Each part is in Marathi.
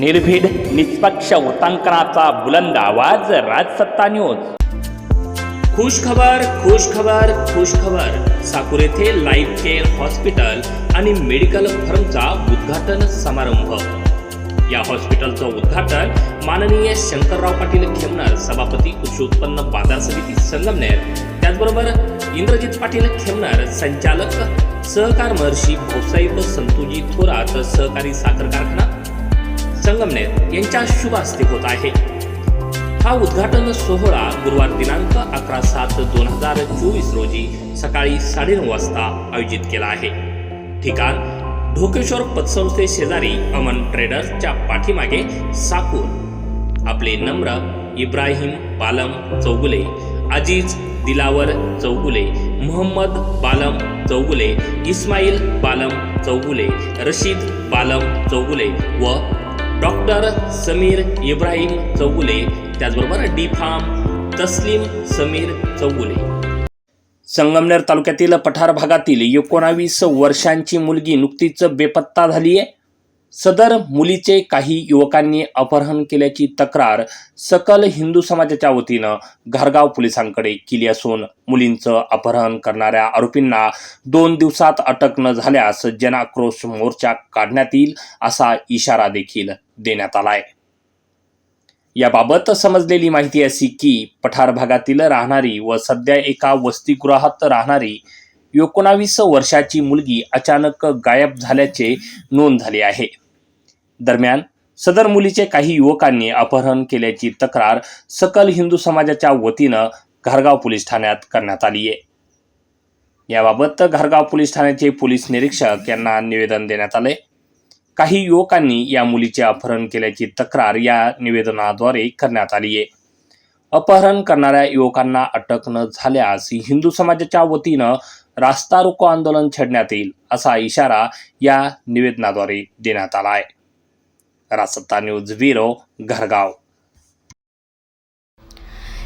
निर्भीड निष्पक्ष वृत्तांकनाचा बुलंद आवाज राजसत्ता न्यूज खुश खबर खुश खबर खुश खबर साकूर येथे लाईफ केअर हॉस्पिटल आणि मेडिकल फर्मचा उद्घाटन समारंभ. या हॉस्पिटलचं उद्घाटन माननीय शंकरराव पाटील खेमनर सभापती कृषी उत्पन्न बाजार समिती संगमनेर त्याचबरोबर इंद्रजित पाटील खेमनर संचालक सहकार महर्षी भाऊसाहेब संतोजी थोरात सहकारी साखर कारखाना संगमनेर यांच्या शुभ हस्ते होत आहे. हा उद्घाटन सोहळा गुरुवार दिनांक अकरा सात दोन हजार चोवीस रोजी सकाळी साडेनऊ वाजता आयोजित केला आहे. ठिकाण ढोकेश्वर पतसंस्थे शेजारी अमन ट्रेडर्सच्या पाठीमागे साकूर आपले नम्र इब्राहिम बालम चौगुले अजीज दिलावर चौगुले मोहम्मद बालम चौगुले इस्माईल बालम चौगुले रशीद बालम चौगुले व डॉक्टर समीर इब्राहिम चौगुले त्याचबरोबर डी फार्म तस्लीम समीर चौगुले. संगमनेर तालुक्यातील पठार भागातील एकोणावीस वर्षांची मुलगी नुकतीच बेपत्ता झाली आहे सदर मुलीचे काही युवकांनी अपहरण केल्याची तक्रार सकल हिंदू समाजाच्या वतीनं घारगाव पोलिसांकडे केली असून मुलींचं अपहरण करणाऱ्या आरोपींना दोन दिवसात अटक न झाल्यास जनाक्रोश मोर्चा काढण्यात येईल असा इशारा देखील देण्यात आलाय. याबाबत समजलेली माहिती अशी की पठार भागातील राहणारी व सध्या एका वसतिगृहात राहणारी एकोणावीस वर्षाची मुलगी अचानक गायब झाल्याचे नोंद झाली आहे. दरम्यान सदर मुलीचे काही युवकांनी अपहरण केल्याची तक्रार सकल हिंदू समाजाच्या वतीनं घारगाव पोलीस ठाण्यात करण्यात आली आहे. याबाबत घारगाव पोलीस ठाण्याचे पोलीस निरीक्षक यांना निवेदन देण्यात आले काही युवकांनी या मुलीचे अपहरण केल्याची तक्रार या निवेदनाद्वारे करण्यात आली आहे. अपहरण करणाऱ्या युवकांना अटक न झाल्यास हिंदू समाजाच्या वतीनं रास्ता रोको आंदोलन छेडण्यात येईल असा इशारा या निवेदनाद्वारे देण्यात आला आहे रासत्ता न्यूज ब्युरो घरगाव.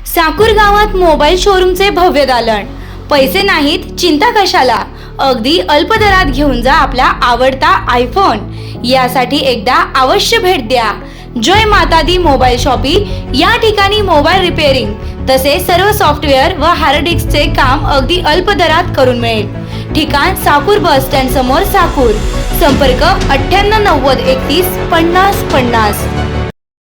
साकूर गावात मोबाईल शोरूमचे भव्य दालन. पैसे नाहीत चिंता कशाला? अगदी अल्प दरात घेऊन जा आपला आवडता आयफोन यासाठी एकदा अवश्य भेट द्या. जय माता दी मोबाईल शॉपी या ठिकाणी मोबाईल रिपेअरिंग तसेच सर्व सॉफ्टवेअर व हार्ड डिस्कचे काम अगदी अल्प दरात करून मिळेल. ठिकाण साकूर बस स्टँड समोर साकूर. संपर्क अठ्ठ्याण्णव नव्वद एकतीस पन्नास पन्नास.